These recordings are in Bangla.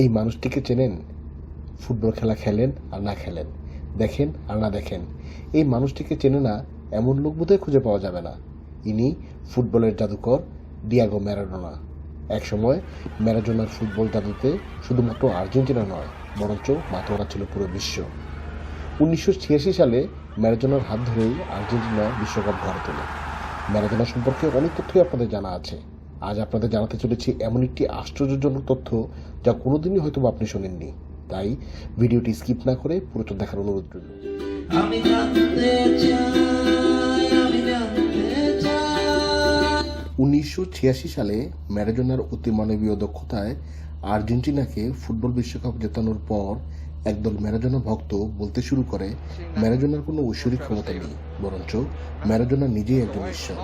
এই মানুষটিকে চেনেন? ফুটবল খেলা খেলেন আর না খেলেন। দেখেন আর না দেখেন। এই মানুষটিকে চেনে না এমন লোক বোধহয় খুঁজে পাওয়া যাবে না। ইনি ফুটবলের জাদুকর ডিয়াগো ম্যারাডোনা। একসময় ম্যারাডোনার ফুটবল জাদুতে শুধুমাত্র আর্জেন্টিনা নয়, বরঞ্চ মাতোয়ারা ছিল পুরো বিশ্ব। উনিশশো ছিয়াশি সালে ম্যারাডোনার হাত ধরেই আর্জেন্টিনা বিশ্বকাপ গড়ে তোলে। ম্যারাডোনা সম্পর্কে অনেক তথ্যই আপনাদের জানা আছে। আজ আপনাদের জানাতে চলেছি এমন একটি আশ্চর্যজনক তথ্য যা কোনোদিনই হয়তো আপনি শোনেননি। তাই ভিডিওটি স্কিপ না করে পুরোটা দেখার অনুরোধ রইল। আমি জানতে চাই আমি জানতে উনিশশো ছিয়াশি সালে ম্যারাডোনার অতিমানবীয় দক্ষতায় আর্জেন্টিনাকে ফুটবল বিশ্বকাপ জেতানোর পর একদল ম্যারাডোনা ভক্ত বলতে শুরু করে ম্যারাডোনার কোনো ঐশ্বরিক ক্ষমতা নেই বরঞ্চ ম্যারাডোনা নিজেই একজন ঈশ্বর।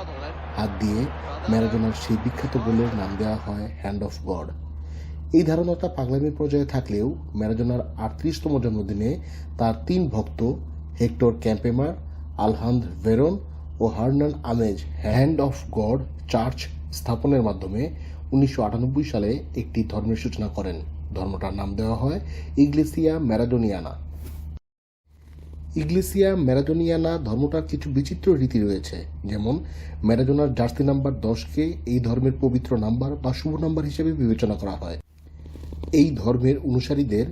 হাত দিয়ে ম্যারাডোনার সেই বিখ্যাত গোলের নাম দেওয়া হয় হ্যান্ড অফ গড এই ধারণাটা পাগলামির পর্যায়ে থাকলেও ম্যারাডোনার আটত্রিশতম জন্মদিনে তার তিন ভক্ত হেক্টর ক্যাম্পেমার আলহান্দ Veron O Hernan Amez hand of God church স্থাপনের মাধ্যমে উনিশশো আটানব্বই সালে একটি ধর্মের সূচনা করেন। ধর্মটার নাম দেওয়া হয় ইগলেসিয়া ম্যারাডোনিয়ানা। ইগলেসিয়া, ম্যারাডোনিয়ানা ধর্মটার কিছু বিচিত্র রীতি রয়েছে। যেমন, ম্যারাডোনার জার্সি নাম্বার দশকে এই ধর্মের পবিত্র নাম্বার বা শুভ নাম্বার হিসেবে বিবেচনা করা হয়। এই ধর্মের অনুসারীদের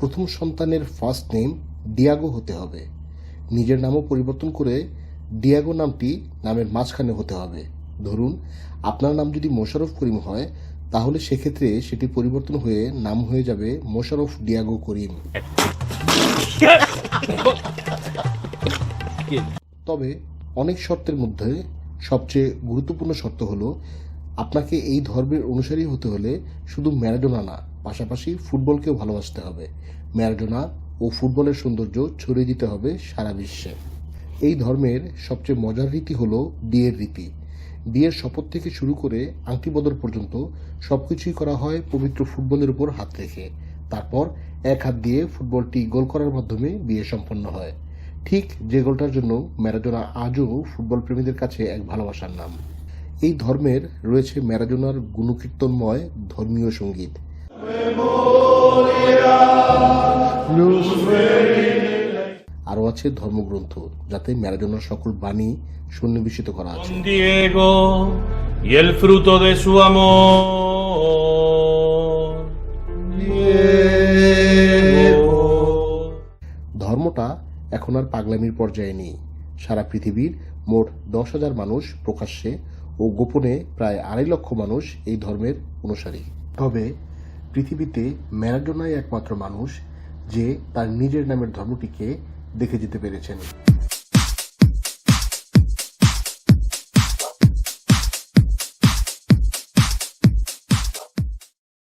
প্রথম সন্তানের ফার্স্ট নেম ডিয়াগো হতে হবে। নিজের নামও পরিবর্তন করে ডিয়াগো নামটি নামের মাঝখানে হতে হবে। ধরুন, আপনার নাম যদি মোশাররফ করিম হয়, তাহলে সেক্ষেত্রে সেটি পরিবর্তন হয়ে নাম হয়ে যাবে মোশারফ ডিয়াগো করিম। তবে অনেক শর্তের মধ্যে সবচেয়ে গুরুত্বপূর্ণ শর্ত হলো, আপনাকে এই ধর্মের অনুসারী হতে হলে শুধু ম্যারাডোনা না, পাশাপাশি ফুটবলকেও ভালোবাসতে হবে। ম্যারাডোনা ও ফুটবলের সৌন্দর্য ছড়িয়ে দিতে হবে সারা বিশ্বে। এই ধর্মের সবচেয়ে মজার রীতি হলো বিয়ের রীতি। বিয়ের শপথ থেকে শুরু করে আংটি বদল পর্যন্ত সবকিছুই করা হয় পবিত্র ফুটবলের উপর হাত রেখে। তারপর এক হাত দিয়ে ফুটবলটি গোল করার মাধ্যমে বিয়ে সম্পন্ন হয়। ঠিক যে গোলটার জন্য ম্যারাডোনা আজও ফুটবল প্রেমীদের কাছে এক ভালোবাসার নাম। এই ধর্মের রয়েছে ম্যারাডোনার গুণকীর্তনময় ধর্মীয় সংগীত। আরও আছে ধর্মগ্রন্থ, যাতে ম্যারাডোনার সকল বাণী সন্নিবেশিত করা আছে। এখন আর পাগলামির পর্যায়ে নেই। সারা পৃথিবীর মোট দশ হাজার মানুষ প্রকাশ্যে ও গোপনে প্রায় আড়াই লক্ষ মানুষ এই ধর্মের অনুসারী। তবে পৃথিবীতে ম্যারাডোনাই একমাত্র মানুষ যে তার নিজের নামের ধর্মটিকে দেখে যেতে পেরেছেন।